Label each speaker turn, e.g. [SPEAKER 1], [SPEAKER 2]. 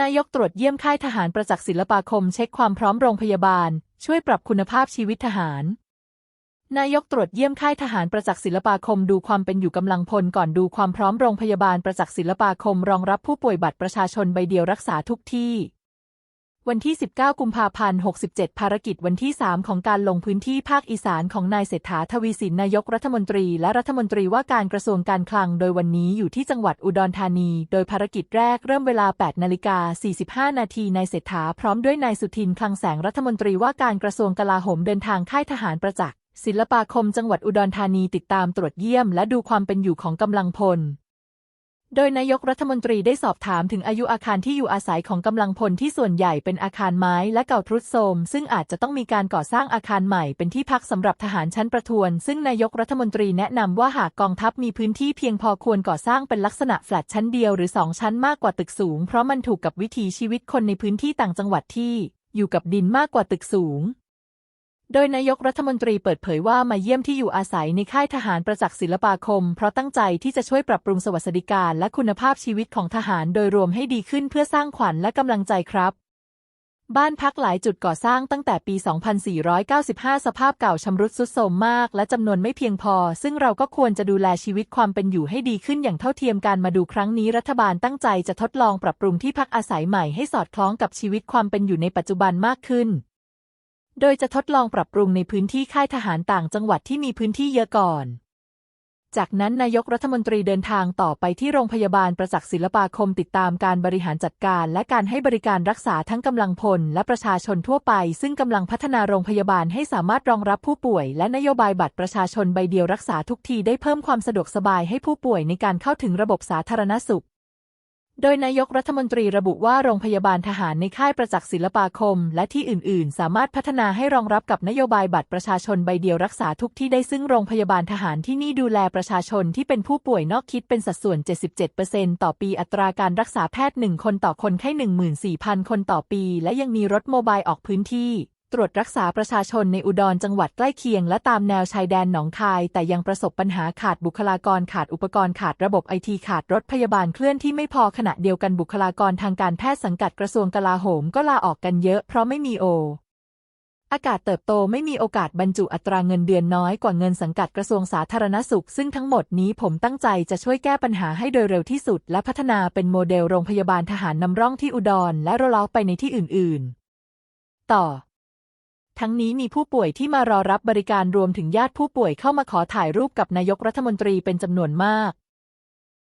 [SPEAKER 1] นายกตรวจเยี่ยมค่ายทหารประจักษ์ศิลปาคมเช็คความพร้อมโรงพยาบาล ช่วยปรับคุณภาพชีวิตทหาร นายกตรวจเยี่ยมค่ายทหารประจักษ์ศิลปาคมดูความเป็นอยู่กำลังพลก่อนดูความพร้อมโรงพยาบาลประจักษ์ศิลปาคมรองรับผู้ป่วยบัตรประชาชนใบเดียวรักษาทุกที่ วันที่ 19 กุมภาพันธ์ 67 ภารกิจวันที่ 3 ของการลงพื้นที่ภาคอีสานของนายเศรษฐาทวีสินนายกรัฐมนตรีและรัฐมนตรีว่าการกระทรวงการคลัง โดยวันนี้อยู่ที่จังหวัดอุดรธานี โดยภารกิจแรกเริ่มเวลา 8 นาฬิกา 45 นาทีนายเศรษฐาพร้อมด้วยนายสุทินคลังแสงรัฐมนตรีว่าการกระทรวงกลาโหมเดินทางค่ายทหารประจักษ์ศิลปาคมจังหวัดอุดรธานีติดตามตรวจเยี่ยม และดูความเป็นอยู่ของกำลังพล โดยนายกรัฐมนตรีได้สอบถามถึงอายุอาคารที่อยู่อาศัยของกำลังพลที่ส่วนใหญ่เป็นอาคารไม้และเก่าทรุดโทรมซึ่งอาจจะต้องมีการก่อสร้างอาคารใหม่เป็นที่พักสำหรับทหารชั้นประทวน ซึ่งนายกรัฐมนตรีแนะนำว่าหากกองทัพมีพื้นที่เพียงพอควรก่อสร้างเป็นลักษณะแฟลตชั้นเดียวหรือสองชั้นมากกว่าตึกสูง เพราะมันถูกกับวิถีชีวิตคนในพื้นที่ต่างจังหวัดที่ อยู่กับดินมากกว่าตึกสูง โดยนายกรัฐมนตรีเปิดเผยว่ามาเยี่ยมที่อยู่อาศัยในค่ายทหารประจักษ์ศิลปาคม เพราะตั้งใจที่จะช่วยปรับปรุงสวัสดิการและคุณภาพชีวิตของทหารโดยรวมให้ดีขึ้นเพื่อสร้างขวัญและกำลังใจครับ บ้านพักหลายจุดก่อสร้างตั้งแต่ปี 2495 สภาพเก่าชำรุดทรุดโทรมมาก และจำนวนไม่เพียงพอ ซึ่งเราก็ควรจะดูแลชีวิตความเป็นอยู่ให้ดีขึ้นอย่างเท่าเทียมการมาดูครั้งนี้รัฐบาลตั้งใจจะทดลองปรับปรุงที่พักอาศัยใหม่ให้สอดคล้องกับชีวิตความเป็นอยู่ในปัจจุบันมากขึ้น โดยจะทดลองปรับปรุงในพื้นที่ค่ายทหารต่างจังหวัดที่มีพื้นที่เยอะก่อน จากนั้นนายกรัฐมนตรีเดินทางต่อไปที่โรงพยาบาลประจักษ์ศิลปาคมติดตามการบริหารจัดการ และการให้บริการรักษาทั้งกำลังพลและประชาชนทั่วไป ซึ่งกำลังพัฒนาโรงพยาบาลให้สามารถรองรับผู้ป่วย และนโยบายบัตรประชาชนใบเดียวรักษาทุกทีได้เพิ่มความสะดวกสบายให้ผู้ป่วยในการเข้าถึงระบบสาธารณสุข โดยนายกรัฐมนตรีระบุว่าโรงพยาบาลทหารในค่ายประจักษ์ศิลปาคม และที่อื่น ๆ สามารถพัฒนาให้รองรับกับนโยบายบัตรประชาชนใบเดียวรักษาทุกที่ได้ซึ่งโรงพยาบาลทหารที่นี่ดูแลประชาชนที่เป็นผู้ป่วยนอกคิดเป็นสัดส่วน 77%ต่อปีอัตราการรักษาแพทย์ 1 คนต่อคนไข้ 14,000 คนต่อปี และยังมีรถโมบายออกพื้นที่ ตรวจรักษาประชาชนในอุดรจังหวัดใกล้เคียง และตามแนวชายแดนหนองคาย แต่ยังประสบปัญหาขาดบุคลากรขาดอุปกรณ์ขาดระบบไอทีขาดรถพยาบาลเคลื่อนที่ไม่พอขณะเดียวกันบุคลากรทางการแพทย์สังกัดกระทรวงกลาโหมก็ลาออกกันเยอะเพราะไม่มีโออากาศเติบโตไม่มีโอกาสบรรจุอัตราเงินเดือนน้อยกว่าเงินสังกัดกระทรวงสาธารณสุข ซึ่งทั้งหมดนี้ผมตั้งใจจะช่วยแก้ปัญหาให้โดยเร็วที่สุด และพัฒนาเป็นโมเดลโรงพยาบาลทหารนำร่องที่อุดร และโรลอาไปในที่อื่น ๆ ต่อ ทั้งนี้มีผู้ป่วยที่มารอรับบริการรวมถึงญาติผู้ป่วยเข้ามาขอถ่ายรูปกับนายกรัฐมนตรีเป็นจำนวนมาก